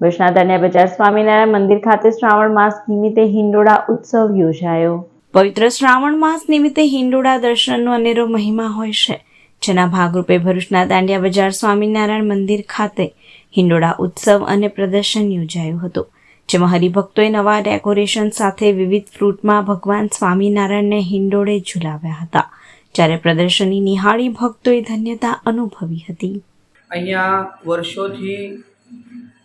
ભુજના બજાર સ્વામિનારાયણ મંદિર ખાતે શ્રાવણ માસ નિમિત્તે હિંડોળા ઉત્સવ યોજાયો. પવિત્ર શ્રાવણ માસ નિમિત્તે હિંડોળા દર્શનનો અનેરો મહિમા હોય છે. જેના ભાગરૂપે ભરૂચના દાંડિયા બજાર સ્વામિનારાયણ મંદિર ખાતે હિંડોળા ઉત્સવ અને પ્રદર્શન યોજાયું હતું જેમાં હરિભક્તોએ નવા ડેકોરેશન સાથે વિવિધ ફ્રૂટમાં ભગવાન સ્વામિનારાયણને હિંડોળે ઝુલાવ્યા હતા જ્યારે પ્રદર્શનની નિહાળી ભક્તોએ ધન્યતા અનુભવી હતી. અહીંયા વર્ષોથી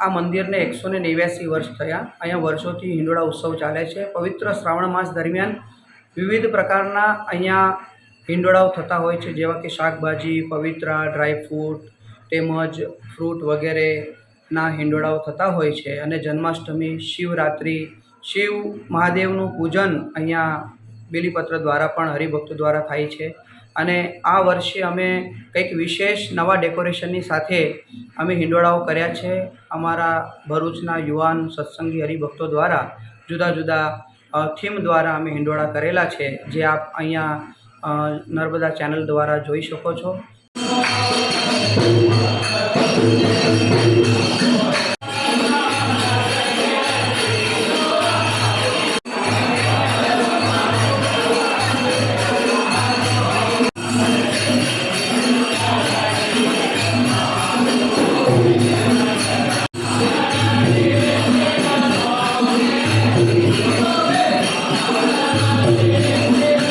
આ મંદિરને એકસો ને નેવ્યાસી વર્ષ થયા. અહીંયા વર્ષોથી હિંડોળા ઉત્સવ ચાલે છે. પવિત્ર શ્રાવણ માસ દરમિયાન વિવિધ પ્રકારના અહીંયા હિંડોળાઓ થતા હોય છે, જેવા કે શાકભાજી, પવિત્રા ડ્રાયફ્રૂટ તેમજ ફ્રૂટ વગેરેના હિંડોળાઓ થતા હોય છે. અને જન્માષ્ટમી, શિવરાત્રિ, શિવ મહાદેવનું પૂજન અહીંયા બેલીપત્ર દ્વારા પણ હરિભક્તો દ્વારા થાય છે. અને આ વર્ષે અમે કંઈક વિશેષ નવા ડેકોરેશનની સાથે અમે હિંડોળાઓ કર્યા છે. અમારા ભરૂચના યુવાન સત્સંગી હરિભક્તો દ્વારા જુદા જુદા થીમ દ્વારા અમે હિંડોળા કરેલા છે. જે આપ અહીંયા નર્મદા ચેનલ દ્વારા જોઈ શકો છો.